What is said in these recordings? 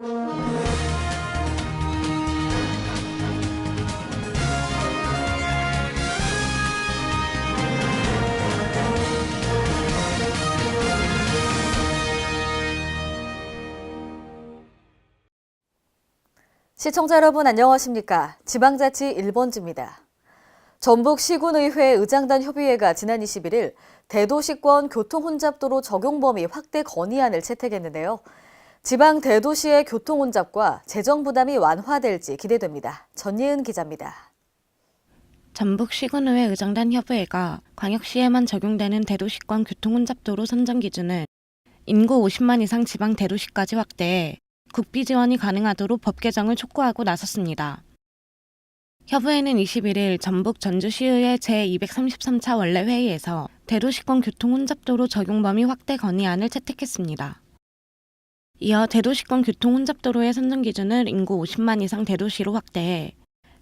시청자 여러분 안녕하십니까? 지방자치 1번지입니다. 전북 시군의회 의장단 협의회가 지난 21일 대도시권 교통혼잡도로 적용 범위 확대 건의안을 채택했는데요. 지방 대도시의 교통 혼잡과 재정 부담이 완화될지 기대됩니다. 전예은 기자입니다. 전북 시군의회 의정단 협의회가 광역시에만 적용되는 대도시권 교통혼잡도로 선정 기준을 인구 50만 이상 지방 대도시까지 확대해 국비 지원이 가능하도록 법 개정을 촉구하고 나섰습니다. 협의회는 21일 전북 전주시의회 제233차 원래 회의에서 대도시권 교통혼잡도로 적용 범위 확대 건의안을 채택했습니다. 이어 대도시권 교통 혼잡도로의 선정 기준을 인구 50만 이상 대도시로 확대해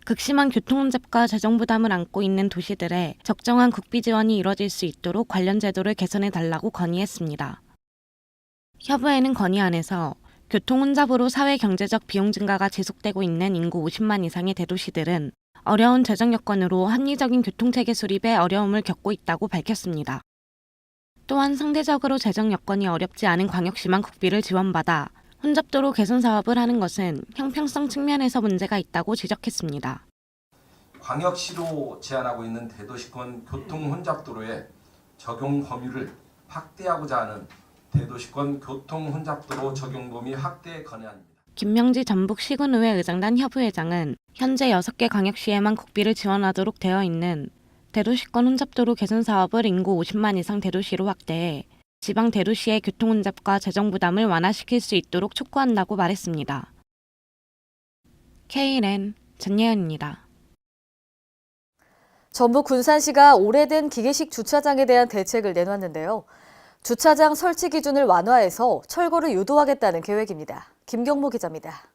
극심한 교통 혼잡과 재정 부담을 안고 있는 도시들에 적정한 국비 지원이 이뤄질 수 있도록 관련 제도를 개선해 달라고 건의했습니다. 협의회는 건의안에서 교통 혼잡으로 사회 경제적 비용 증가가 지속되고 있는 인구 50만 이상의 대도시들은 어려운 재정 여건으로 합리적인 교통체계 수립에 어려움을 겪고 있다고 밝혔습니다. 또한 상대적으로 재정 여건이 어렵지 않은 광역시만 국비를 지원받아 혼잡도로 개선 사업을 하는 것은 형평성 측면에서 문제가 있다고 지적했습니다. 광역시로 제한하고 있는 대도시권 교통 혼잡도로의 적용 범위를 확대하고자 하는 대도시권 교통 혼잡도로 적용 범위 확대 건의안입니다. 김명지 전북 시군의회 의장단 협의회장은 현재 6개 광역시에만 국비를 지원하도록 되어 있는 대도시권 혼잡도로 개선 사업을 인구 50만 이상 대도시로 확대해 지방 대도시의 교통 혼잡과 재정 부담을 완화시킬 수 있도록 촉구한다고 말했습니다. KNN 전예은입니다. 전북 군산시가 오래된 기계식 주차장에 대한 대책을 내놨는데요. 주차장 설치 기준을 완화해서 철거를 유도하겠다는 계획입니다. 김경모 기자입니다.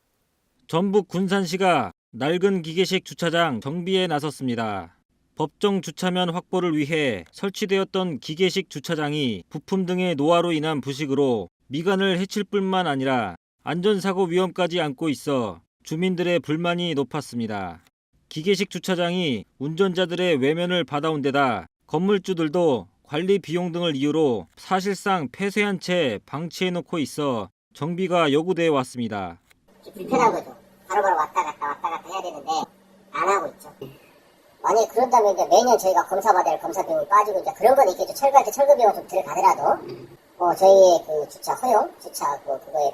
전북 군산시가 낡은 기계식 주차장 정비에 나섰습니다. 법정 주차면 확보를 위해 설치되었던 기계식 주차장이 부품 등의 노화로 인한 부식으로 미관을 해칠 뿐만 아니라 안전사고 위험까지 안고 있어 주민들의 불만이 높았습니다. 기계식 주차장이 운전자들의 외면을 받아온 데다 건물주들도 관리 비용 등을 이유로 사실상 폐쇄한 채 방치해놓고 있어 정비가 요구돼 왔습니다. 불편한 거죠. 바로바로 왔다 갔다 왔다 갔다 해야 되는데 안 하고 있죠. 만약에 그런다면 이제 매년 저희가 검사받아야 할 검사 비용이 빠지고 이제 그런 건 있겠죠. 철거할 때 철거 비용 좀 들어가더라도 어, 저희의 그 주차 허용, 주차 그 그거에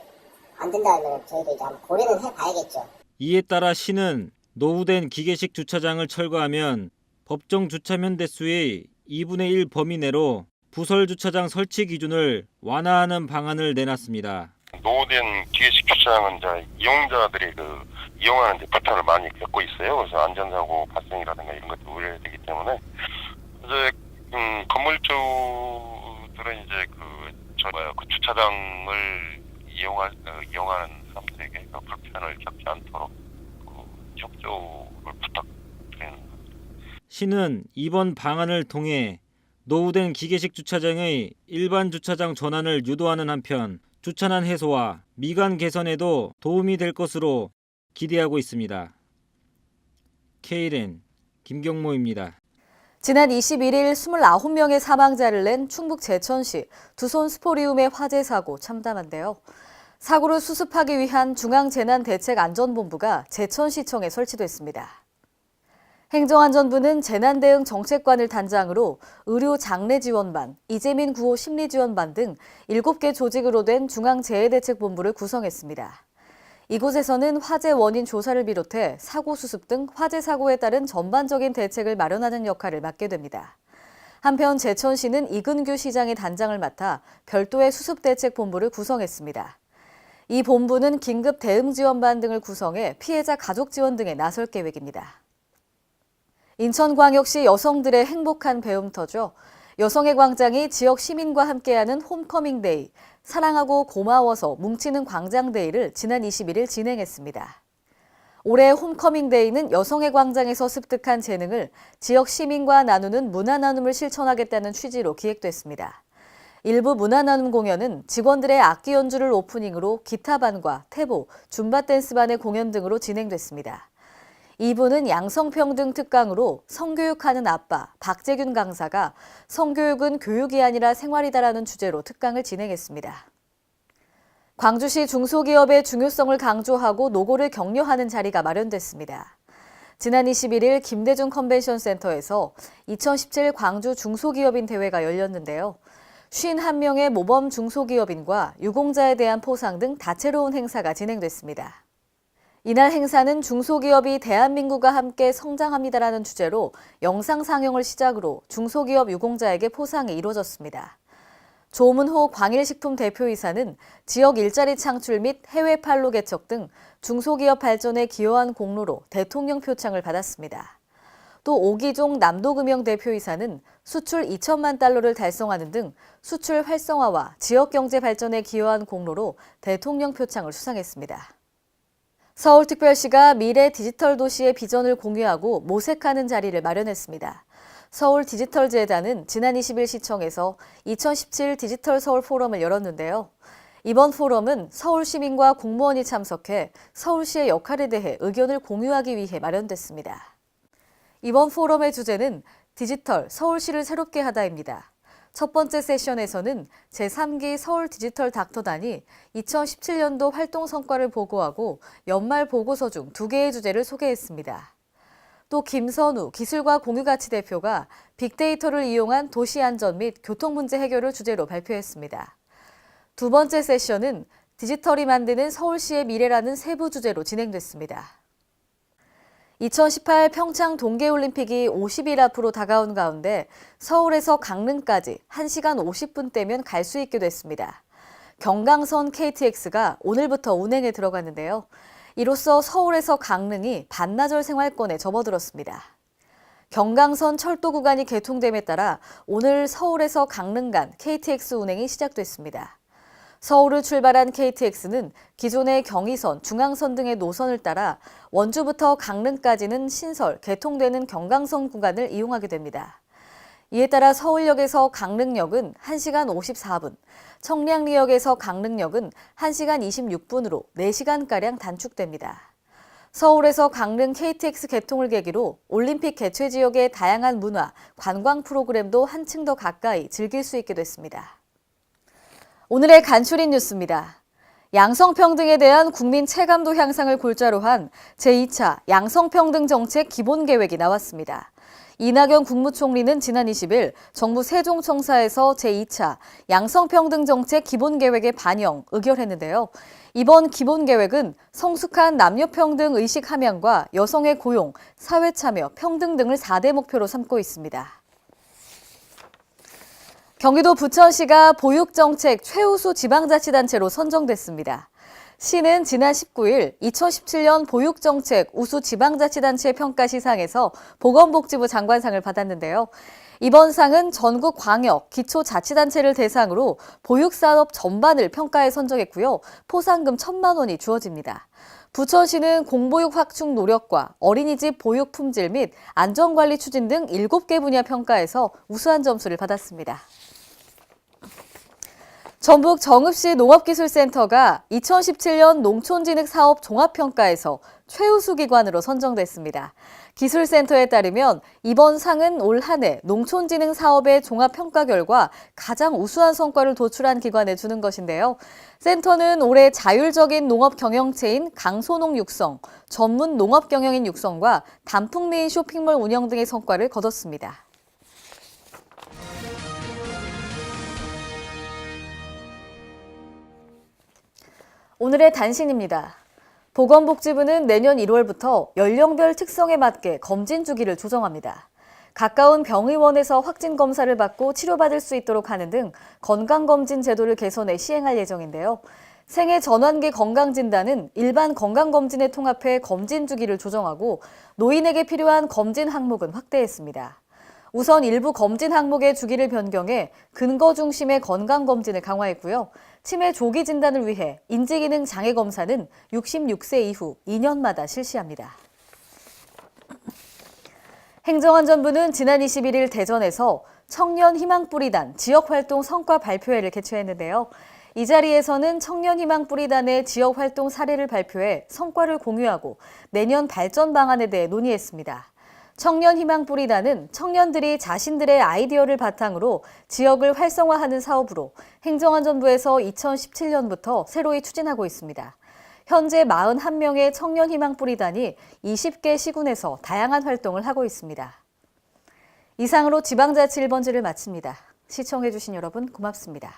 안 된다면 저희도 이제 한번 고려는 해봐야겠죠. 이에 따라 시는 노후된 기계식 주차장을 철거하면 법정 주차면 대수의 2분의 1 범위 내로 부설 주차장 설치 기준을 완화하는 방안을 내놨습니다. 노후된 기계식 주차장은 이제 이용자들이 그 이용하는 데 불편을 많이 겪고 있어요. 그래서 안전사고 발생이라든가 이런 것도 우려되기 때문에 이제 음, 건물주들은 이제 그저 뭐야 그 주차장을 이용할 어, 이용하는 사람들에게 그 불편을 겪지 않도록 그 협조를 부탁드리는 시는 이번 방안을 통해 노후된 기계식 주차장의 일반 주차장 전환을 유도하는 한편 주차난 해소와 미관 개선에도 도움이 될 것으로 기대하고 있습니다. KLN 김경모입니다. 지난 21일 29명의 사망자를 낸 충북 제천시 두손 스포리움의 화재 사고 참담한데요. 사고를 수습하기 위한 중앙재난대책안전본부가 제천시청에 설치됐습니다. 행정안전부는 재난대응 정책관을 단장으로 의료 장례 지원반, 이재민 구호 심리 지원반 등 7개 조직으로 된 중앙재해대책본부를 구성했습니다. 이곳에서는 화재 원인 조사를 비롯해 사고 수습 등 화재 사고에 따른 전반적인 대책을 마련하는 역할을 맡게 됩니다. 한편 제천시는 이근규 시장의 단장을 맡아 별도의 수습 대책 본부를 구성했습니다. 이 본부는 긴급 대응 지원반 등을 구성해 피해자 가족 지원 등에 나설 계획입니다. 인천광역시 여성들의 행복한 배움터죠. 여성의 광장이 지역 시민과 함께하는 홈커밍데이, 사랑하고 고마워서 뭉치는 광장데이를 지난 21일 진행했습니다. 올해 홈커밍데이는 여성의 광장에서 습득한 재능을 지역 시민과 나누는 문화 나눔을 실천하겠다는 취지로 기획됐습니다. 일부 문화 나눔 공연은 직원들의 악기 연주를 오프닝으로 기타반과 태보, 줌바 댄스반의 공연 등으로 진행됐습니다. 2부는 양성평등 특강으로 성교육하는 아빠 박재균 강사가 성교육은 교육이 아니라 생활이다라는 주제로 특강을 진행했습니다. 광주시 중소기업의 중요성을 강조하고 노고를 격려하는 자리가 마련됐습니다. 지난 21일 김대중 컨벤션 센터에서 2017 광주 중소기업인 대회가 열렸는데요. 51명의 모범 중소기업인과 유공자에 대한 포상 등 다채로운 행사가 진행됐습니다. 이날 행사는 중소기업이 대한민국과 함께 성장합니다라는 주제로 영상 상영을 시작으로 중소기업 유공자에게 포상이 이루어졌습니다. 조문호 광일식품 대표이사는 지역 일자리 창출 및 해외 판로 개척 등 중소기업 발전에 기여한 공로로 대통령 표창을 받았습니다. 또 오기종 남도금융 대표이사는 수출 2천만 달러를 달성하는 등 수출 활성화와 지역 경제 발전에 기여한 공로로 대통령 표창을 수상했습니다. 서울특별시가 미래 디지털 도시의 비전을 공유하고 모색하는 자리를 마련했습니다. 서울 디지털 재단은 지난 20일 시청에서 2017 디지털 서울 포럼을 열었는데요. 이번 포럼은 서울 시민과 공무원이 참석해 서울시의 역할에 대해 의견을 공유하기 위해 마련됐습니다. 이번 포럼의 주제는 디지털 서울시를 새롭게 하다입니다. 첫 번째 세션에서는 제3기 서울 디지털 닥터단이 2017년도 활동 성과를 보고하고 연말 보고서 중 두 개의 주제를 소개했습니다. 또 김선우 기술과 공유가치 대표가 빅데이터를 이용한 도시 안전 및 교통 문제 해결을 주제로 발표했습니다. 두 번째 세션은 디지털이 만드는 서울시의 미래라는 세부 주제로 진행됐습니다. 2018 평창 동계올림픽이 50일 앞으로 다가온 가운데 서울에서 강릉까지 1시간 50분대면 갈 수 있게 됐습니다. 경강선 KTX가 오늘부터 운행에 들어갔는데요. 이로써 서울에서 강릉이 반나절 생활권에 접어들었습니다. 경강선 철도 구간이 개통됨에 따라 오늘 서울에서 강릉 간 KTX 운행이 시작됐습니다. 서울을 출발한 KTX는 기존의 경의선, 중앙선 등의 노선을 따라 원주부터 강릉까지는 신설, 개통되는 경강선 구간을 이용하게 됩니다. 이에 따라 서울역에서 강릉역은 1시간 54분, 청량리역에서 강릉역은 1시간 26분으로 4시간가량 단축됩니다. 서울에서 강릉 KTX 개통을 계기로 올림픽 개최 지역의 다양한 문화, 관광 프로그램도 한층 더 가까이 즐길 수 있게 됐습니다. 오늘의 간추린 뉴스입니다. 양성평등에 대한 국민 체감도 향상을 골자로 한 제2차 양성평등 정책 기본 계획이 나왔습니다. 이낙연 국무총리는 지난 20일 정부 세종청사에서 제2차 양성평등 정책 기본 계획에 반영, 의결했는데요. 이번 기본 계획은 성숙한 남녀평등 의식 함양과 여성의 고용, 사회 참여, 평등 등을 4대 목표로 삼고 있습니다. 경기도 부천시가 보육정책 최우수 지방자치단체로 선정됐습니다. 시는 지난 19일 2017년 보육정책 우수 지방자치단체 평가 시상에서 보건복지부 장관상을 받았는데요. 이번 상은 전국 광역, 기초자치단체를 대상으로 보육산업 전반을 평가해 선정했고요. 포상금 1천만 원이 주어집니다. 부천시는 공보육 확충 노력과 어린이집 보육 품질 및 안전관리 추진 등 7개 분야 평가에서 우수한 점수를 받았습니다. 전북 정읍시 농업기술센터가 2017년 농촌진흥 사업 종합평가에서 최우수 기관으로 선정됐습니다. 기술센터에 따르면 이번 상은 올 한 해 농촌진흥 사업의 종합평가 결과 가장 우수한 성과를 도출한 기관에 주는 것인데요. 센터는 올해 자율적인 농업 경영체인 강소농 육성, 전문 농업 경영인 육성과 단풍리인 쇼핑몰 운영 등의 성과를 거뒀습니다. 오늘의 단신입니다. 보건복지부는 내년 1월부터 연령별 특성에 맞게 검진 주기를 조정합니다. 가까운 병의원에서 확진 검사를 받고 치료받을 수 있도록 하는 등 건강검진 제도를 개선해 시행할 예정인데요. 생애 전환기 건강진단은 일반 건강검진에 통합해 검진 주기를 조정하고 노인에게 필요한 검진 항목은 확대했습니다. 우선 일부 검진 항목의 주기를 변경해 근거 중심의 건강검진을 강화했고요. 치매 조기 진단을 위해 인지기능 장애 검사는 66세 이후 2년마다 실시합니다. 행정안전부는 지난 21일 대전에서 청년 희망뿌리단 지역활동 성과 발표회를 개최했는데요. 이 자리에서는 청년 희망뿌리단의 지역활동 사례를 발표해 성과를 공유하고 내년 발전 방안에 대해 논의했습니다. 청년 희망 뿌리단은 청년들이 자신들의 아이디어를 바탕으로 지역을 활성화하는 사업으로 행정안전부에서 2017년부터 새로이 추진하고 있습니다. 현재 41명의 청년 희망 뿌리단이 20개 시군에서 다양한 활동을 하고 있습니다. 이상으로 지방자치 1번지를 마칩니다. 시청해주신 여러분 고맙습니다.